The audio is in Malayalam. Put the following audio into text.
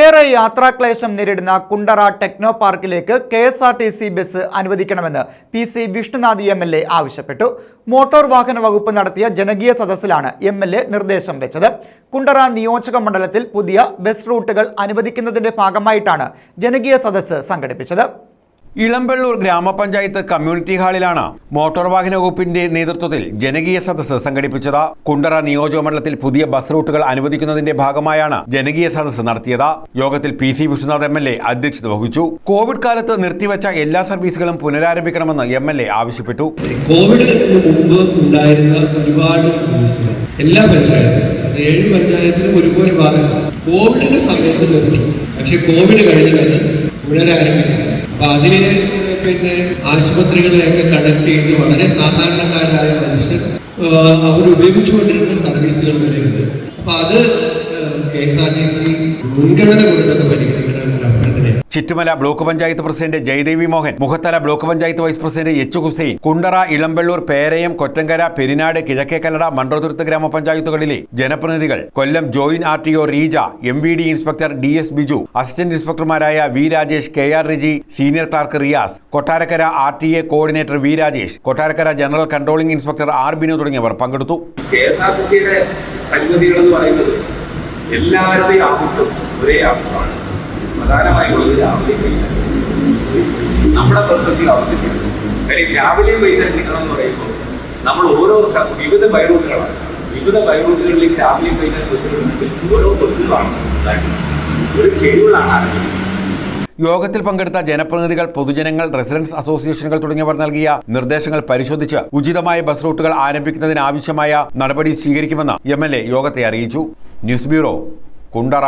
ഏറെ യാത്രാക്ലേശം നേരിടുന്ന കുണ്ടറ ടെക്നോ പാർക്കിലേക്ക് K S R T C bus അനുവദിക്കണമെന്ന് P C Vishnunath M L A ആവശ്യപ്പെട്ടു. മോട്ടോർ വാഹന വകുപ്പ് നടത്തിയ ജനകീയ സദസ്സിലാണ് എം എൽ എ നിർദ്ദേശം വെച്ചത്. കുണ്ടറ നിയോജക മണ്ഡലത്തിൽ പുതിയ ബസ് റൂട്ടുകൾ അനുവദിക്കുന്നതിന്റെ ഭാഗമായിട്ടാണ് ജനകീയ സദസ്സ് സംഘടിപ്പിച്ചത്. ഇളമ്പള്ളൂർ ഗ്രാമപഞ്ചായത്ത് കമ്മ്യൂണിറ്റി ഹാളിലാണ് മോട്ടോർ വാഹന വകുപ്പിന്റെ നേതൃത്വത്തിൽ ജനകീയ സദസ്സ് സംഘടിപ്പിച്ചത്. കുണ്ടറ നിയോജകമണ്ഡലത്തിൽ പുതിയ ബസ് റൂട്ടുകൾ അനുവദിക്കുന്നതിന്റെ ഭാഗമായാണ് ജനകീയ സദസ്സ് നടത്തിയത്. യോഗത്തിൽ P C Viswanath M L A അധ്യക്ഷത വഹിച്ചു. കോവിഡ് കാലത്ത് നിർത്തിവെച്ച എല്ലാ സർവീസുകളും പുനരാരംഭിക്കണമെന്ന് എം എൽ എ ആവശ്യപ്പെട്ടു. കോവിഡിന് മുമ്പ് ഉണ്ടായിരുന്ന ഒരുപാട് സർവീസുകൾ. എല്ലാ പഞ്ചായത്തിലും ഏഴ് പഞ്ചായത്തിലും ഒരുപോലെ ഭാഗമാണ് കോവിഡിന്റെ സമയത്ത് നിർത്തി. പക്ഷേ കോവിഡ് കഴിഞ്ഞ് പുനരാരംഭിച്ചു അപ്പൊ അതിന് പിന്നെ ആശുപത്രികളെയൊക്കെ കണക്ട് ചെയ്ത് വളരെ സാധാരണക്കാരായ മനുഷ്യർ അവർ ഉപയോഗിച്ചുകൊണ്ടിരുന്ന സർവീസുകൾ വരെയുണ്ട്. അപ്പൊ അത് K S R T C മുൻഗണന കൊടുത്തൊക്കെ അഭ്യർത്ഥനയാണ് Chittumala block panchayat president Jayadevi Mohan Mukhathala block panchayat vice president H Hussain Kundara Elampalloor Perayam Kottankara Perinad Kizhakkekallada Munroethuruthu ഗ്രാമപഞ്ചായത്തുകളിലെ ജനപ്രതിനിധികൾ Kollam joint R T O Reeja M V D inspector D S Biju assistant ഇൻസ്പെക്ടർമാരായ V Rajesh K R Riji senior clerk Riyas Kottarakkara R T A coordinator V Rajesh Kottarakkara general controlling inspector R Binu തുടങ്ങിയവർ പങ്കെടുത്തു. പറയുന്നത് എല്ലാവരുടെയും ആവശ്യം ഒരേ ആവശ്യമാണ്. രാവിലെ വൈകുന്നേരം നമ്മുടെ പ്രസക്തി അവതരിപ്പിക്കുന്നു കാര്യം രാവിലെയും വൈകുന്നേരം എന്ന് പറയുമ്പോൾ നമ്മൾ ഓരോ വിവിധ ബൈറൂട്ടുകളാണ്. വിവിധ ബൈറൂട്ടുകളിലേക്ക് രാവിലെയും വൈകുന്നേരം ബസ്സുകളുണ്ടെങ്കിൽ ഓരോ ബസ്സുകളാണ് ഒരു ഷെഡ്യൂളാണ് ആരംഭിക്കുന്നത് യോഗത്തിൽ പങ്കെടുത്ത ജനപ്രതിനിധികൾ പൊതുജനങ്ങൾ റെസിഡൻസ് അസോസിയേഷനുകൾ തുടങ്ങിയവർ നൽകിയ നിർദ്ദേശങ്ങൾ പരിശോധിച്ച് ഉചിതമായ ബസ് റൂട്ടുകൾ ആരംഭിക്കുന്നതിനാവശ്യമായ നടപടി സ്വീകരിക്കുമെന്ന് എ യോഗത്തെ അറിയിച്ചു. News bureau Kundara.